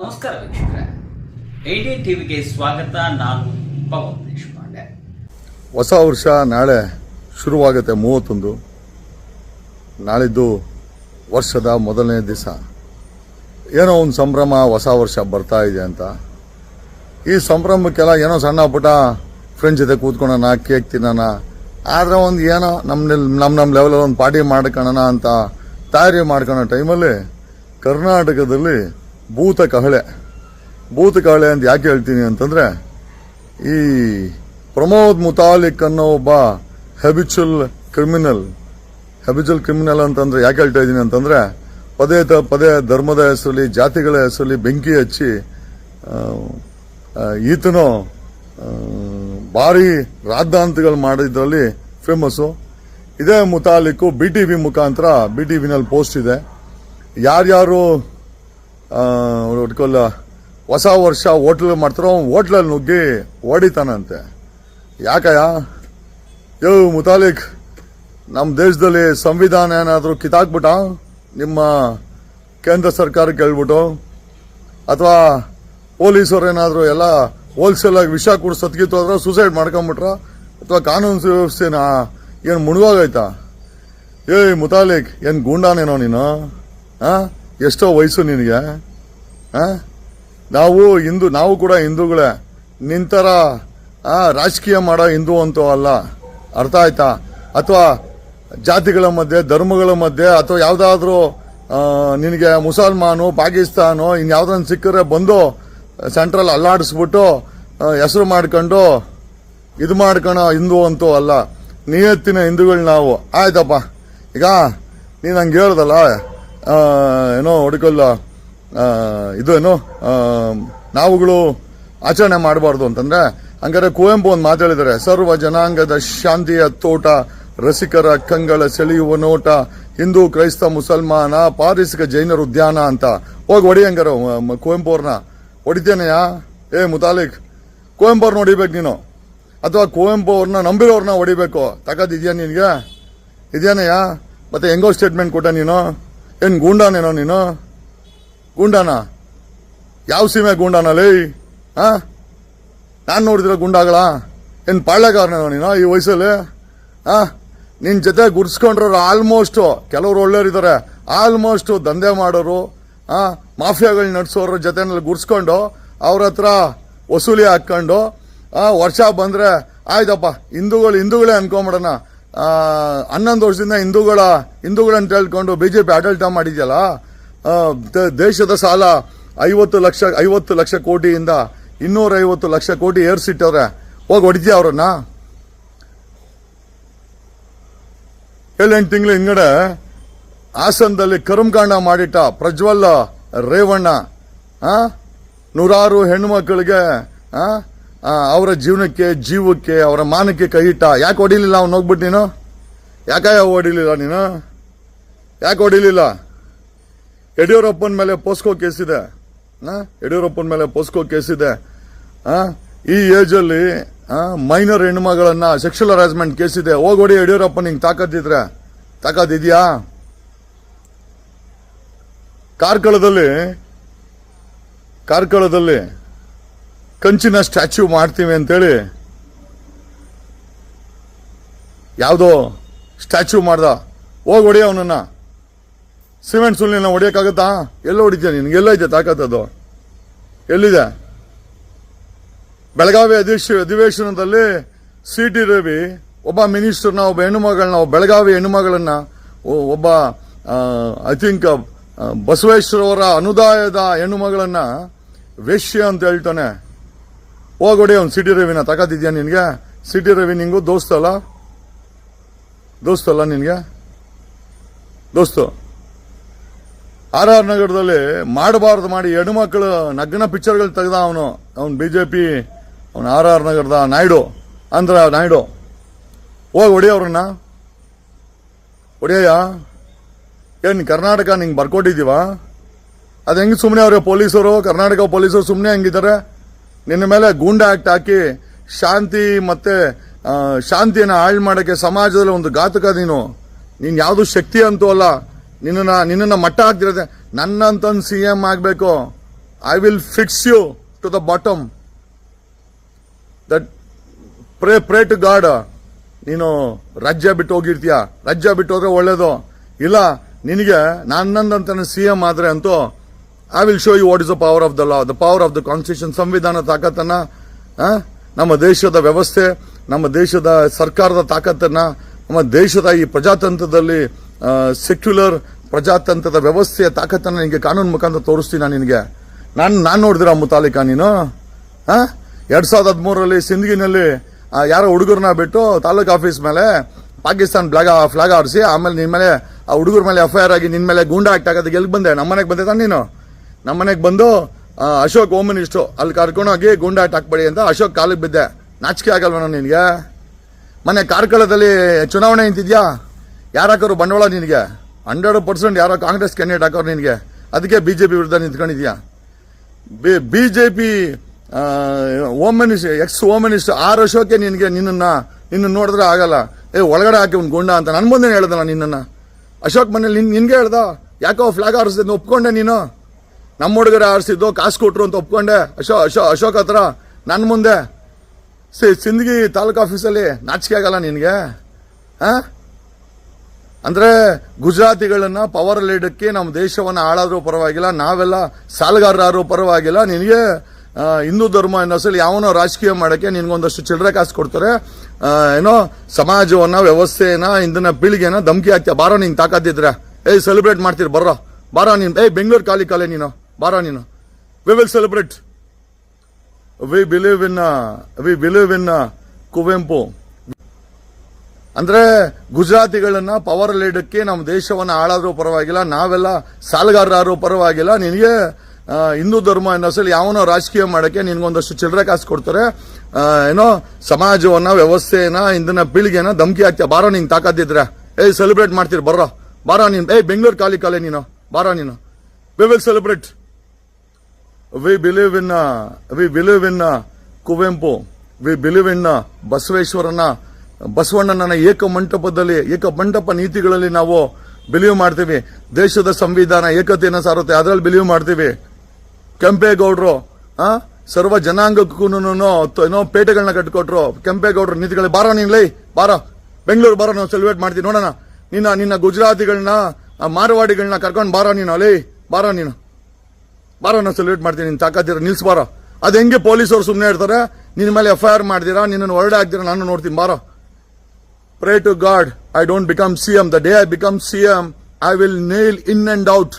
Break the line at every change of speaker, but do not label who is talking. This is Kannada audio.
ನಮಸ್ಕಾರ ವೀಕ್ಷಕರೇ. ಐಡಿ ಟಿವಿಗೆ ಸ್ವಾಗತ. ನಾನು ಪವನ್ ದೇಶಪಾಂಡೆ.
ಹೊಸ ವರ್ಷ ನಾಳೆ ಶುರುವಾಗುತ್ತೆ ಮೂವತ್ತೊಂದು. ನಾಳಿದ್ದು ವರ್ಷದ ಮೊದಲನೇ ದಿವಸ. ಏನೋ ಒಂದು ಸಂಭ್ರಮ ಹೊಸ ವರ್ಷ ಬರ್ತಾ ಇದೆ ಅಂತ. ಈ ಸಂಭ್ರಮಕ್ಕೆಲ್ಲ ಏನೋ ಸಣ್ಣ ಪುಟ್ಟ ಫ್ರೆಂಡ್ಸ್ ಜೊತೆ ಕೂತ್ಕೊಳ್ಳೋಣ ಕೇಕ್ ತಿನ್ನೋಣ. ಆದರೆ ಒಂದು ಏನೋ ನಮ್ಮ ನಮ್ಮ ನಮ್ಮ ಲೆವೆಲಲ್ಲಿ ಒಂದು ಪಾರ್ಟಿ ಮಾಡ್ಕೊಳ್ಳೋಣ ಅಂತ ತಯಾರಿ ಮಾಡ್ಕೊಳ್ಳೋ ಟೈಮಲ್ಲಿ ಕರ್ನಾಟಕದಲ್ಲಿ ಭೂತ ಕಹಳೆ. ಭೂತ ಕಹಳೆ ಅಂತ ಯಾಕೆ ಹೇಳ್ತೀನಿ ಅಂತಂದರೆ, ಈ ಪ್ರಮೋದ್ ಮುತಾಲಿಕ್ ಅನ್ನೋ ಒಬ್ಬ ಹೆಬಿಚುಲ್ ಕ್ರಿಮಿನಲ್ ಹೆಬಿಚುಲ್ ಕ್ರಿಮಿನಲ್ ಅಂತಂದರೆ ಯಾಕೆ ಹೇಳ್ತಾ ಇದ್ದೀನಿ ಅಂತಂದರೆ, ಪದೇ ತ, ಪದೇ ಧರ್ಮದ ಹೆಸರಲ್ಲಿ, ಜಾತಿಗಳ ಹೆಸರಲ್ಲಿ ಬೆಂಕಿ ಹಚ್ಚಿ ಈತನು ಭಾರಿ ರಾದ್ದಾಂತಗಳು ಮಾಡಿದ್ರಲ್ಲಿ ಫೇಮಸ್ಸು ಇದೇ ಮುತಾಲಿಕ್ಕು ಬಿ ಟಿ ವಿ ಮುಖಾಂತರ ಬಿ ಟಿ ವಿನಲ್ಲಿ ಪೋಸ್ಟ್ ಇದೆ. ಯಾರ್ಯಾರು ಒಟ್ಕೊಲ್ಲ ಹೊಸ ವರ್ಷ ಹೋಟ್ಲ್ ಮಾಡ್ತಾರೋ ಹೋಟ್ಲಲ್ಲಿ ನುಗ್ಗಿ ಓಡಿತಾನಂತೆ ಯಾಕಯ್ಯ? ಯೋ, ಮುತಾಲಿಕ್ ನಮ್ಮ ದೇಶದಲ್ಲಿ ಸಂವಿಧಾನ ಏನಾದರೂ ಕಿತ್ತಾಕ್ಬಿಟ್ಟ? ನಿಮ್ಮ ಕೇಂದ್ರ ಸರ್ಕಾರ ಕೇಳ್ಬಿಟ್ಟು? ಅಥವಾ ಪೊಲೀಸರು ಏನಾದರೂ ಎಲ್ಲ ಹೋಲ್ಸೇಲಾಗಿ ವಿಷ ಕೊಡಿಸ್ ಸತ್ಗಿತ್ತು ಆದ್ರೆ ಸೂಸೈಡ್ ಮಾಡ್ಕೊಂಬಿಟ್ರ? ಅಥವಾ ಕಾನೂನು ಸುವ್ಯವಸ್ಥೆನ ಏನು ಮುಣುವಾಗೈತಾ ಏಯ್, ಮುತಾಲಿಕ್, ಏನು ಗೂಂಡಾನೇನೋ ನೀನು? ಆ? ಎಷ್ಟೋ ವಯಸ್ಸು ನಿನಗೆ ನಾವು ಹಿಂದೂ, ನಾವು ಕೂಡ ಹಿಂದೂಗಳೇ. ನಿಂತರ ರಾಜಕೀಯ ಮಾಡೋ ಹಿಂದೂ ಅಂತೂ ಅಲ್ಲ. ಅರ್ಥ ಆಯ್ತಾ? ಅಥವಾ ಜಾತಿಗಳ ಮಧ್ಯೆ, ಧರ್ಮಗಳ ಮಧ್ಯೆ, ಅಥವಾ ಯಾವುದಾದ್ರೂ ನಿನಗೆ ಮುಸಲ್ಮಾನು, ಪಾಕಿಸ್ತಾನು ಇನ್ಯಾವ್ದನ್ನ ಸಿಕ್ಕರೆ ಬಂದು, ಸೆಂಟ್ರಲ್ ಅಲ್ಲಾಡಿಸ್ಬಿಟ್ಟು ಹೆಸರು ಮಾಡ್ಕೊಂಡು, ಇದು ಮಾಡ್ಕೊಳೋ ಹಿಂದೂ ಅಂತೂ ಅಲ್ಲ. ನಿಯತ್ತಿನ ಹಿಂದೂಗಳು ನಾವು. ಆಯ್ತಪ್ಪ. ಈಗ, ನೀನು ಹಂಗೆ ಹೇಳ್ದಲ್ಲ ಏನೋ ಒಡಕಲ್ಲ ಇದು ಏನೋ ನಾವುಗಳು ಆಚರಣೆ ಮಾಡಬಾರ್ದು ಅಂತಂದ್ರೆ, ಹಂಗಾರೆ ಕುವೆಂಪು ಒಂದು ಮಾತಾಡಿದರೆ ಸರ್ವ ಜನಾಂಗದ ಶಾಂತಿಯ ತೋಟ, ರಸಿಕರ ಕಂಗಳ ಸೆಳೆಯುವ ನೋಟ, ಹಿಂದೂ, ಕ್ರೈಸ್ತ, ಮುಸಲ್ಮಾನ, ಪಾರಿಸಿಕ ಜೈನರ ಉದ್ಯಾನ ಅಂತ. ಹೋಗಿ ಹೊಡಿ ಹಂಗಾರ ಕುವೆಂಪು ಅವ್ರನ್ನ ಹೊಡಿತೇನೆಯಾ ಏ, ಮುತಾಲಿಕ್, ಕುವೆಂಪು ಅವ್ರನ್ನ ಹೊಡಿಬೇಕು ನೀನು. ಅಥವಾ ಕುವೆಂಪು ಅವ್ರನ್ನ ನಂಬಿರೋರ್ನ ಹೊಡಿಬೇಕು. ತಾಕತ್ತಿದ್ಯಾ ನಿನಗೆ? ಇದೆಯಾ ಮತ್ತೆ ಹೆಂಗೋ ಸ್ಟೇಟ್ಮೆಂಟ್ ಕೊಟ್ಟ ನೀನು? ಏನು ಗೂಂಡಾನೇನೋ ನೀನು? ಗೂಂಡಾನ? ಯಾವ ಸೀಮೆ ಗೂಂಡಾನಲ್ಲಿ ಹಾ ನಾನು ನೋಡಿದ್ರೆ ಗುಂಡಾಗಳ? ಏನು ಪಾಳ್ಯಗಾರನೇನೋ ನೀನು ಈ ವಯಸ್ಸಲ್ಲಿ? ಹಾ ನಿನ್ನ ಜೊತೆ ಗುರ್ಸ್ಕೊಂಡ್ರವ್ರು ಆಲ್ಮೋಸ್ಟ್ ಕೆಲವರು ಒಳ್ಳೆಯವರಿದ್ದಾರೆ ಆಲ್ಮೋಸ್ಟ್ ದಂಧೆ ಮಾಡೋರು ಆ? ಮಾಫಿಯಾಗಳು ನಡೆಸೋರ ಜೊತೆನಲ್ಲಿ ಗುರ್ಸ್ಕೊಂಡು ಅವ್ರ ಹತ್ರ ವಸೂಲಿ ಹಾಕ್ಕೊಂಡು ಆ? ವರ್ಷ ಬಂದ್ರೆ ಆಯ್ತಪ್ಪ ಹಿಂದೂಗಳು ಹಿಂದೂಗಳೇ ಅನ್ಕೊಂಬಿಡೋಣ. ಆ, ಹನ್ನೊಂದು ವರ್ಷದಿಂದ ಹಿಂದೂಗಳ ಹಿಂದೂಗಳಂತ ಹೇಳ್ಕೊಂಡು ಬಿಜೆಪಿ ಆಡಳಿತ ಮಾಡಿದ್ಯಲ್ಲ ಆ, ದ- ದೇಶದ ಸಾಲ ಐವತ್ತು ಲಕ್ಷ ಐವತ್ತು ಲಕ್ಷ ಕೋಟಿಯಿಂದ ಇನ್ನೂರ ಐವತ್ತು ಲಕ್ಷ ಕೋಟಿ ಏರ್ಸಿಟ್ಟವ್ರೆ ಹೋಗಿ ಹೊಡಿತೀಯ ಅವ್ರನ್ನ ಏಳೆಂಟು ತಿಂಗಳ ಹಿಂಗಡೆ ಹಾಸನದಲ್ಲಿ ಕರ್ಮಕಾಂಡ ಮಾಡಿಟ್ಟ ಪ್ರಜ್ವಲ್ ರೇವಣ್ಣ? ನೂರಾರು ಹೆಣ್ಣು ಮಕ್ಕಳಿಗೆ ಅವರ ಜೀವನಕ್ಕೆ, ಜೀವಕ್ಕೆ, ಅವರ ಮಾನಕ್ಕೆ ಕೈಯಿಟ್ಟ. ಯಾಕೆ ಹೊಡಿಲಿಲ್ಲ ಅವ್ನು? ಹೋಗ್ಬಿಟ್ಟು ನೀನು? ಯಾಕೆ ಹೊಡಿಲಿಲ್ಲ ನೀನು? ಯಾಕೆ ಹೊಡಿಲಿಲ್ಲ? ಯಡಿಯೂರಪ್ಪನ ಮೇಲೆ ಪೋಸ್ಕೋ ಕೇಸಿದೆ ಹಾಂ? ಯಡಿಯೂರಪ್ಪನ ಮೇಲೆ ಪೋಸ್ಕೋ ಕೇಸಿದೆ ಹಾಂ? ಈ ಏಜಲ್ಲಿ ಮೈನರ್ ಹೆಣ್ಮಗಳನ್ನ ಸೆಕ್ಷುವಲ್ ಹರಾಸ್ಮೆಂಟ್ ಕೇಸಿದೆ ಹೋಗೋಡಿ ಯಡಿಯೂರಪ್ಪ ನಿಂಗೆ ತಾಕತ್ತಿದ್ರೆ ತಾಕತ್ತಿದೆಯಾ ಕಾರ್ಕಳದಲ್ಲಿ ಕಾರ್ಕಳದಲ್ಲಿ ಕಂಚಿನ ಸ್ಟ್ಯಾಚ್ಯೂ ಮಾಡ್ತೀವಿ ಅಂತೇಳಿ ಯಾವುದೋ ಸ್ಟ್ಯಾಚ್ಯೂ ಮಾಡ್ದ, ಹೋಗಿ ಹೊಡಿ ಅವನನ್ನ. ಸಿಮೆಂಟ್ ಸುಳ್ಳಿನ ಹೊಡಿಯೋಕ್ಕಾಗತ್ತಾ? ಎಲ್ಲ ಹೊಡಿತೀಯ ನಿನ್ಗೆ ಎಲ್ಲೈತೆ ತಾಕತ್ತದು? ಎಲ್ಲಿದೆ? ಬೆಳಗಾವಿ ಅಧಿವೇಶ ಅಧಿವೇಶನದಲ್ಲಿ ಸಿ ಟಿ ರವಿ, ಒಬ್ಬ ಮಿನಿಸ್ಟರ್ನ, ಒಬ್ಬ ಹೆಣ್ಣುಮಗಳನ್ನ, ಒಬ್ಬ ಬೆಳಗಾವಿ ಒ- ಒಬ್ಬ ಐ ಥಿಂಕ್ ಬಸವೇಶ್ವರವರ ಅನುದಾಯದ ಹೆಣ್ಣುಮಗಳನ್ನು ವೇಶ್ಯ ಅಂತ ಹೇಳ್ತಾನೆ. ಹೋಗೊಡಿ ಅವ್ನು ಸಿಟಿ ರವಿನ ತಗೋತಿದ್ಯಾ ನಿನಗೆ? ಸಿಟಿ ರವಿ ನಿಂಗೂ ದೋಸ್ತಲ್ಲ ದೋಸ್ತಲ್ಲ ನಿನಗೆ? ದೋಸ್ತು. ಆರ್ ಆರ್ ನಗರದಲ್ಲಿ ಮಾಡಬಾರ್ದು ಮಾಡಿ ಹೆಣ್ಮಕ್ಳು ನಗ್ನ ಪಿಕ್ಚರ್ಗಳು ತೆಗ್ದ ಅವನು. ಅವನು ಬಿ ಜೆ ಪಿ ಅವನು ಆರ್ ಆರ್ ನಗರದ ನಾಯ್ಡು. ಅಂದ್ರೆ ನಾಯ್ಡು. ಹೋಗಿ ಹೊಡಿಯವ್ರನ್ನ ಹೊಡಿಯಯ್ಯ. ಏನು ಕರ್ನಾಟಕ ನಿಂಗೆ ಬರ್ಕೊಟ್ಟಿದ್ದೀವ? ಅದು ಹೆಂಗೆ ಸುಮ್ಮನೆ ಅವ್ರಿಗೆ ಪೊಲೀಸರು, ಕರ್ನಾಟಕ ಪೊಲೀಸರು ಸುಮ್ಮನೆ ಹೆಂಗಿದ್ದಾರೆ ನಿನ್ನ ಮೇಲೆ ಗೂಂಡಾ ಆಕ್ಟ್ ಹಾಕಿ ಶಾಂತಿ ಮತ್ತೆ ಶಾಂತಿಯನ್ನ ಹಾಳು ಮಾಡೋಕ್ಕೆ ಸಮಾಜದಲ್ಲಿ ಒಂದು ಘಾತಕ ನೀನು. ನೀನು ಯಾವುದು ಶಕ್ತಿ ಅಂತೂ ಅಲ್ಲ. ನಿನ್ನ ನಿನ್ನನ್ನು ಮಟ್ಟ ಹಾಕ್ತಿರತ್ತೆ ನನ್ನಂತಂದು ಸಿ ಎಂ ಆಗಬೇಕು. I will fix you to the bottom that pray pray to god ನೀನು ರಾಜ್ಯ ಬಿಟ್ಟು ಹೋಗಿರ್ತೀಯ? ರಾಜ್ಯ ಬಿಟ್ಟು ಹೋದ್ರೆ ಒಳ್ಳೇದು. ಇಲ್ಲ, ನಿನಗೆ ನನ್ನಂದಂತ ಸಿ ಎಂ ಆದ್ರೆ ಅಂತೂ I will show you what is the power of the law the power of the constitution ಸಂವಿಧಾನ ತಾಕತ್ತನ್ನ ನಮ್ಮ ದೇಶದ ವ್ಯವಸ್ಥೆ ನಮ್ಮ ದೇಶದ ಸರ್ಕಾರದ ತಾಕತ್ತನ್ನ ನಮ್ಮ ದೇಶದ ಈ ಪ್ರಜಾತಂತ್ರದಲ್ಲಿ ಸೆಕ್ಯುಲರ್ ಪ್ರಜಾತಂತ್ರದ ವ್ಯವಸ್ಥೆಯ ತಾಕತ್ತನ್ನು ನಿನಗೆ ಕಾನೂನು ಮುಖಾಂತರ ತೋರಿಸ್ತೀನಿ ನಾನು ನಿನಗೆ ನಾನು ನಾನು ನೋಡಿದಿರ ಮುತಾಲಿಕ ನೀನು ಹಾಂ ಎರಡು ಸಾವಿರದ ಹದಿಮೂರರಲ್ಲಿ ಸಿಂದಗಿನಲ್ಲಿ ಯಾರೋ ಹುಡುಗರನ್ನ ಬಿಟ್ಟು ತಾಲೂಕು ಆಫೀಸ್ ಮೇಲೆ ಪಾಕಿಸ್ತಾನ್ ಫ್ಲಾಗ್ ಫ್ಲಾಗ್ ಆರಿಸಿ ಆಮೇಲೆ ನಿನ್ನ ಮೇಲೆ ಆ ಹುಡುಗರ ಮೇಲೆ ಎಫ್ ಐ ಆರ್ ಆಗಿ ನಿನ್ನ ಮೇಲೆ ಗೂಂಡಾ ಆಕ್ಟ್ ಆಗೋದಕ್ಕೆ ಎಲ್ಲಿ ಬಂದೆ ನಮ್ಮನೆಗೆ ಬಂದೆ ತಾನೆ ನೀನು ನಮ್ಮನೆಗೆ ಬಂದು ಅಶೋಕ್ ಹೋಮ್ ಮಿನಿಸ್ಟ್ರು ಅಲ್ಲಿ ಕರ್ಕೊಂಡೋಗಿ ಆಕ್ಟ್ ಹಾಕ್ಬೇಡಿ ಅಂತ ಅಶೋಕ್ ಕಾಲಿಗೆ ಬಿದ್ದೆ. ನಾಚಿಕೆ ಆಗಲ್ವ ನಿನಗೆ? ಮನೆ ಕಾರ್ಕಳದಲ್ಲಿ ಚುನಾವಣೆ ನಿಂತಿದ್ಯಾ? ಯಾರು ಬಂಡವಾಳ ನಿನಗೆ? ಹಂಡ್ರೆಡ್ ಪರ್ಸೆಂಟ್ ಯಾರೋ ಕಾಂಗ್ರೆಸ್ ಕ್ಯಾಂಡಿಡೇಟ್ ಹಾಕೋರು ನಿನಗೆ. ಅದಕ್ಕೆ ಬಿ ಜೆ ಪಿ ವಿರುದ್ಧ ನಿಂತ್ಕೊಂಡಿದ್ಯಾ? P home minister ex home minister R Ashoka ನಿನಗೆ ನಿನ್ನನ್ನು ನಿನ್ನ ನೋಡಿದ್ರೆ ಆಗಲ್ಲ. ಏ, ಒಳಗಡೆ ಹಾಕಿ ಒಂದು ಗುಂಡ ಅಂತ ನನ್ನ ಮುಂದೆ ಹೇಳ್ದಲ್ಲ ನಿನ್ನನ್ನು. ಅಶೋಕ್ ಮನೇಲಿ ನಿನ್, ನಿನಗೆ ಹೇಳ್ದ? ಯಾಕೋ ಫ್ಲಾಗ್ ಆರಿಸಿದ್ ಒಪ್ಕೊಂಡೆ ನೀನು? ನಮ್ಮ ಹುಡುಗರ ಆರಿಸಿದ್ದು ಕಾಸು ಕೊಟ್ರು ಅಂತ ಒಪ್ಕೊಂಡೆ. ಅಶೋ ಅಶೋ ಅಶೋಕ್ ಹತ್ರ ನನ್ನ ಮುಂದೆ. ಸಿ- ಸಿಂದಗಿ ತಾಲೂಕು ಆಫೀಸಲ್ಲಿ ನಾಚಿಕೆ ಆಗಲ್ಲ ನಿನಗೆ? ಹಾಂ? ಅಂದರೆ ಗುಜರಾತಿಗಳನ್ನು ಪವರ್ ಇಡಕ್ಕೆ ನಮ್ಮ ದೇಶವನ್ನು ಆಳಾದರೂ ಪರವಾಗಿಲ್ಲ, ನಾವೆಲ್ಲ ಸಾಲುಗಾರರಾದ್ರು ಪರವಾಗಿಲ್ಲ. ನಿನಗೆ ಹಿಂದೂ ಧರ್ಮ ಅನ್ನೋ ಹೆಸರಲ್ಲಿ ಯಾವನೋ ರಾಜಕೀಯ ಮಾಡೋಕ್ಕೆ ನಿನಗೊಂದಷ್ಟು ಚಿಲ್ಲರೆ ಕಾಸು ಕೊಡ್ತಾರೆ. ಏನೋ ಸಮಾಜವನ್ನು ವ್ಯವಸ್ಥೆನ ಇಂದಿನ ಪೀಳಿಗೆನ ಧಮಕಿ ಹಾಕ್ತೀಯ. ಬಾರೋ ನೀನು ತಾಕತ್ತಿದ್ರೆ. ಏಯ್ ಸೆಲೆಬ್ರೇಟ್ ಮಾಡ್ತೀರಿ, ಬರ್ರೋ. ಬಾರೋ ನೀನು. ಏಯ್, ಬೆಂಗಳೂರು ಖಾಲಿ ಕಾಲೇ ನೀನು. ಬಾರೋ ನೀನು we will celebrate we believe in we believe in Kuvempu ಅಂದ್ರೆ ಗುಜರಾತಿಗಳನ್ನ ಪವರ್ ಇಡಕ್ಕೆ ನಮ್ಮ ದೇಶವನ್ನು ಆಳಾದ್ರೂ ಪರವಾಗಿಲ್ಲ ನಾವೆಲ್ಲ ಸಾಲಗಾರರಾದ್ರೂ ಪರವಾಗಿಲ್ಲ ನಿನಗೆ ಹಿಂದೂ ಧರ್ಮ ಅನ್ನೋ ಸಲ ಯಾವನೋ ರಾಜಕೀಯ ಮಾಡಕ್ಕೆ ನಿನ್ಗೊಂದಷ್ಟು ಚಿಲ್ಲರೆ ಕಾಸು ಕೊಡ್ತಾರೆ ಏನೋ ಸಮಾಜವನ್ನ ವ್ಯವಸ್ಥೆನ ಇಂದಿನ ಪೀಳಿಗೆನ ಧಮಕಿ ಹಾಕ್ತೀಯ ಬಾರೋ ನೀನು ತಾಕತ್ತಿದ್ರೆ ಏಯ್ ಸೆಲೆಬ್ರೇಟ್ ಮಾಡ್ತೀರಿ ಬರ್ರೋ ಬಾರೋ ನೀನು ಏಯ್ ಬೆಂಗಳೂರು ಖಾಲಿ ಕಾಲೇ ನೀನು ಬಾರೋ ನೀನು we will celebrate we believe in we believe in Kuvempu we believe in ಬಸವೇಶ್ವರನ ಬಸವಣ್ಣನ ಏಕ ಮಂಟಪದಲ್ಲಿ, ಏಕ ಮಂಟಪ ನೀತಿಗಳಲ್ಲಿ ನಾವು ಬಿಲೀವ್ ಮಾಡ್ತೀವಿ. ದೇಶದ ಸಂವಿಧಾನ, ಏಕತೆಯನ್ನು ಸಾರುತ್ತೆ. ಅದರಲ್ಲಿ ಬಿಲೀವ್ ಮಾಡ್ತೀವಿ. ಕೆಂಪೇಗೌಡರು ಸರ್ವ ಜನಾಂಗಕ್ಕೂ ಏನೋ ಪೇಟೆಗಳನ್ನ ಕಟ್ಕೊಟ್ರು. ಕೆಂಪೇಗೌಡರು ನೀತಿಗಳು ಬಾರೋ ನೀನ್ ಲೈ, ಬಾರೋ. ಬೆಂಗಳೂರು ಬಾರೋ ನಾವು ಸೆಲೆಬ್ರೇಟ್ ಮಾಡ್ತೀವಿ ನೋಡೋಣ. ನಿನ್ನ ನಿನ್ನ ಗುಜರಾತಿಗಳನ್ನ ಮಾರವಾಡಿಗಳನ್ನ ಕರ್ಕೊಂಡು ಬಾರೋ ನೀನು, ಲೈ, ಬಾರೋ ನೀನು. ಬಾರೋ ನಾನು ಸೆಲೆಬ್ರೇಟ್ ಮಾಡ್ತೀನಿ, ನಿನ್ ತಾಕತ್ತಿರ ನಿಲ್ಸ್ ಬಾರೋ. ಅದು ಹೆಂಗೆ ಪೊಲೀಸವ್ರು ಸುಮ್ಮನೆ ಇರ್ತಾರೆ? ನಿನ್ನ ಮೇಲೆ ಎಫ್ ಐ ಆರ್ ಮಾಡ್ತೀರಾ ನಿನ್ನನ್ನು ಹೊರಡೆ ಹಾಕ್ತೀರಾ ನಾನು ನೋಡ್ತೀನಿ, ಬಾರೋ. Pray to god I don't become C M the day I become C M I will nail in and out